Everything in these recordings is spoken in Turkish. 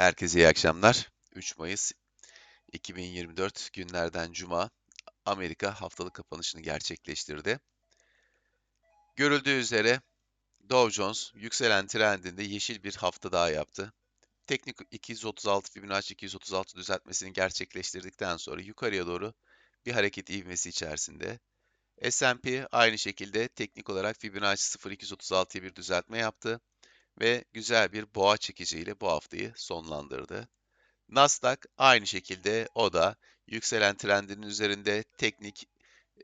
Herkese iyi akşamlar. 3 Mayıs 2024 günlerden Cuma Amerika haftalık kapanışını gerçekleştirdi. Görüldüğü üzere Dow Jones yükselen trendinde yeşil bir hafta daha yaptı. Teknik 236 Fibonacci 236 düzeltmesini gerçekleştirdikten sonra yukarıya doğru bir hareket ivmesi içerisinde. S&P aynı şekilde teknik olarak Fibonacci 0236'ya bir düzeltme yaptı ve güzel bir boğa çekiciyle bu haftayı sonlandırdı. Nasdaq aynı şekilde o da yükselen trendinin üzerinde teknik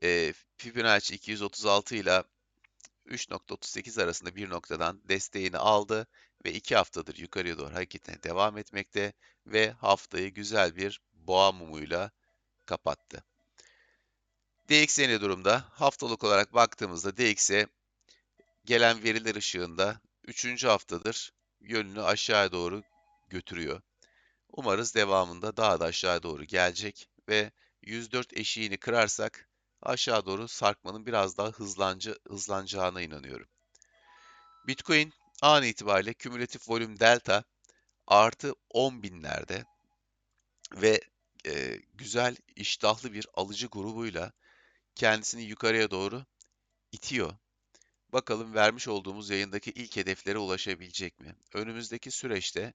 e, Fibonacci 236 ile 3.38 arasında bir noktadan desteğini aldı ve 2 haftadır yukarıya doğru hareketine devam etmekte ve haftayı güzel bir boğa mumuyla kapattı. DXY durumda? Haftalık olarak baktığımızda DX'e gelen veriler ışığında 3. haftadır yönünü aşağıya doğru götürüyor. Umarız devamında daha da aşağı doğru gelecek ve 104 eşiğini kırarsak aşağı doğru sarkmanın biraz daha hızlanca, hızlanacağına inanıyorum. Bitcoin an itibariyle kümülatif volüm delta artı 10 binlerde ve e, güzel iştahlı bir alıcı grubuyla kendisini yukarıya doğru itiyor. Bakalım vermiş olduğumuz yayındaki ilk hedeflere ulaşabilecek mi? Önümüzdeki süreçte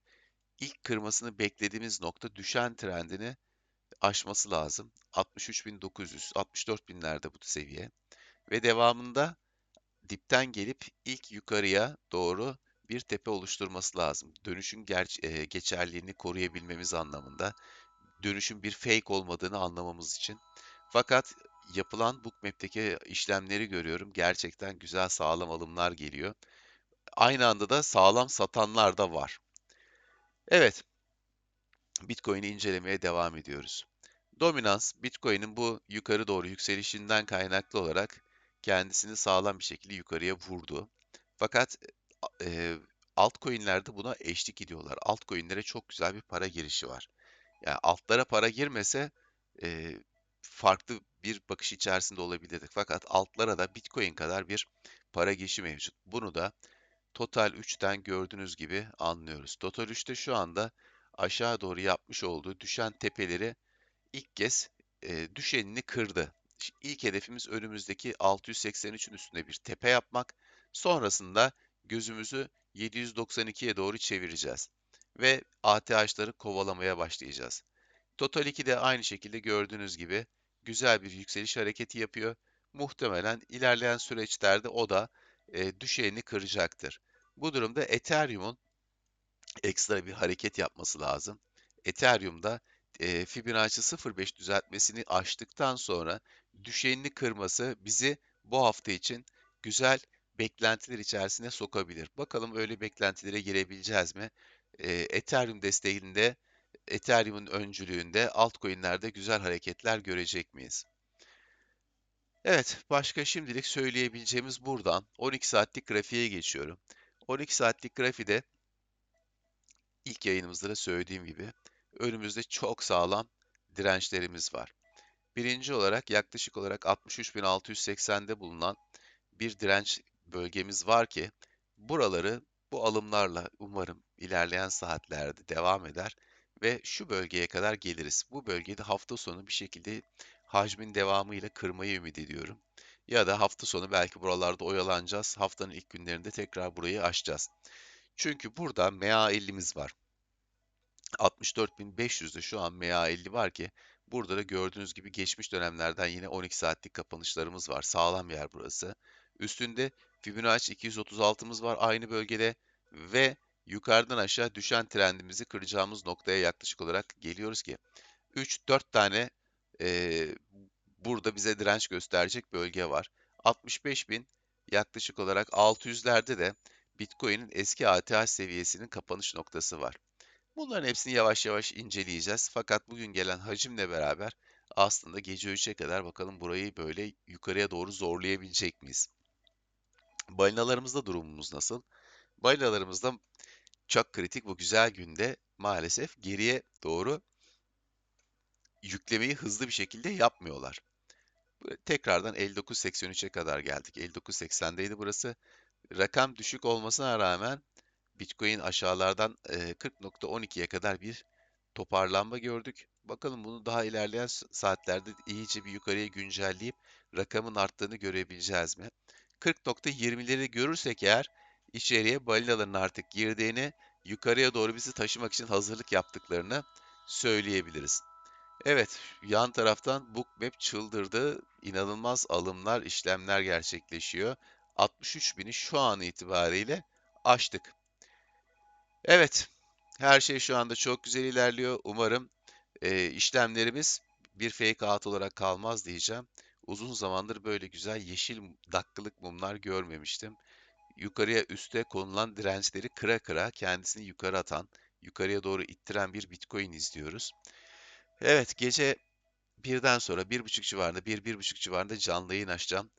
ilk kırmasını beklediğimiz nokta düşen trendini aşması lazım. 63.900, 64.000'lerde bu seviye. Ve devamında dipten gelip ilk yukarıya doğru bir tepe oluşturması lazım. Dönüşün ger- e, geçerliğini koruyabilmemiz anlamında. Dönüşün bir fake olmadığını anlamamız için. Fakat yapılan Bookmap'teki işlemleri görüyorum. Gerçekten güzel sağlam alımlar geliyor. Aynı anda da sağlam satanlar da var. Evet, Bitcoin'i incelemeye devam ediyoruz. Dominans, Bitcoin'in bu yukarı doğru yükselişinden kaynaklı olarak kendisini sağlam bir şekilde yukarıya vurdu. Fakat e, altcoin'lerde buna eşlik ediyorlar. Altcoin'lere çok güzel bir para girişi var. Yani altlara para girmese e, farklı bir bakış içerisinde olabilirdik. Fakat altlara da Bitcoin kadar bir para girişi mevcut. Bunu da Total 3'ten gördüğünüz gibi anlıyoruz. Total 3'te şu anda aşağı doğru yapmış olduğu düşen tepeleri ilk kez e, düşenini kırdı. İlk hedefimiz önümüzdeki 683'ün üstünde bir tepe yapmak. Sonrasında gözümüzü 792'ye doğru çevireceğiz. Ve ATH'ları kovalamaya başlayacağız. Total 2 de aynı şekilde gördüğünüz gibi güzel bir yükseliş hareketi yapıyor. Muhtemelen ilerleyen süreçlerde o da e, düşeğini kıracaktır. Bu durumda Ethereum'un ekstra bir hareket yapması lazım. Ethereum'da e, Fibonacci 0.5 düzeltmesini aştıktan sonra düşenini kırması bizi bu hafta için güzel beklentiler içerisine sokabilir. Bakalım öyle beklentilere girebileceğiz mi? E, Ethereum desteğinde, Ethereum'un öncülüğünde altcoin'lerde güzel hareketler görecek miyiz? Evet, başka şimdilik söyleyebileceğimiz buradan 12 saatlik grafiğe geçiyorum. 12 saatlik grafide ilk yayınımızda da söylediğim gibi önümüzde çok sağlam dirençlerimiz var. Birinci olarak yaklaşık olarak 63.680'de bulunan bir direnç bölgemiz var ki buraları bu alımlarla umarım ilerleyen saatlerde devam eder ve şu bölgeye kadar geliriz. Bu bölgede hafta sonu bir şekilde hacmin devamıyla kırmayı ümit ediyorum. Ya da hafta sonu belki buralarda oyalanacağız. Haftanın ilk günlerinde tekrar burayı aşacağız. Çünkü burada MA50'miz var. 64.500'de şu an MA50 var ki burada da gördüğünüz gibi geçmiş dönemlerden yine 12 saatlik kapanışlarımız var. Sağlam yer burası. Üstünde Fibonacci 236'mız var aynı bölgede ve yukarıdan aşağı düşen trendimizi kıracağımız noktaya yaklaşık olarak geliyoruz ki 3-4 tane e, burada bize direnç gösterecek bölge var. 65 bin yaklaşık olarak 600'lerde de Bitcoin'in eski ATH seviyesinin kapanış noktası var. Bunların hepsini yavaş yavaş inceleyeceğiz. Fakat bugün gelen hacimle beraber aslında gece 3'e kadar bakalım burayı böyle yukarıya doğru zorlayabilecek miyiz? Balinalarımızda durumumuz nasıl? Balinalarımızda çok kritik bu güzel günde maalesef geriye doğru yüklemeyi hızlı bir şekilde yapmıyorlar. Tekrardan 59.83'e kadar geldik. 59.80'deydi burası. Rakam düşük olmasına rağmen Bitcoin aşağılardan e, 40.12'ye kadar bir toparlanma gördük. Bakalım bunu daha ilerleyen saatlerde iyice bir yukarıya güncelleyip rakamın arttığını görebileceğiz mi? 40.20'leri görürsek eğer içeriye balinaların artık girdiğini, yukarıya doğru bizi taşımak için hazırlık yaptıklarını söyleyebiliriz. Evet, yan taraftan Bookmap çıldırdı. İnanılmaz alımlar, işlemler gerçekleşiyor. 63 bini şu an itibariyle aştık. Evet, her şey şu anda çok güzel ilerliyor. Umarım e, işlemlerimiz bir fake out olarak kalmaz diyeceğim. Uzun zamandır böyle güzel yeşil dakikalık mumlar görmemiştim. Yukarıya üste konulan dirençleri kıra kıra kendisini yukarı atan, yukarıya doğru ittiren bir Bitcoin izliyoruz. Evet, gece birden sonra bir buçuk civarında, bir, bir buçuk civarında canlı yayın açacağım.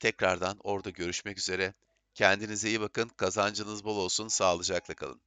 Tekrardan orada görüşmek üzere. Kendinize iyi bakın, kazancınız bol olsun, sağlıcakla kalın.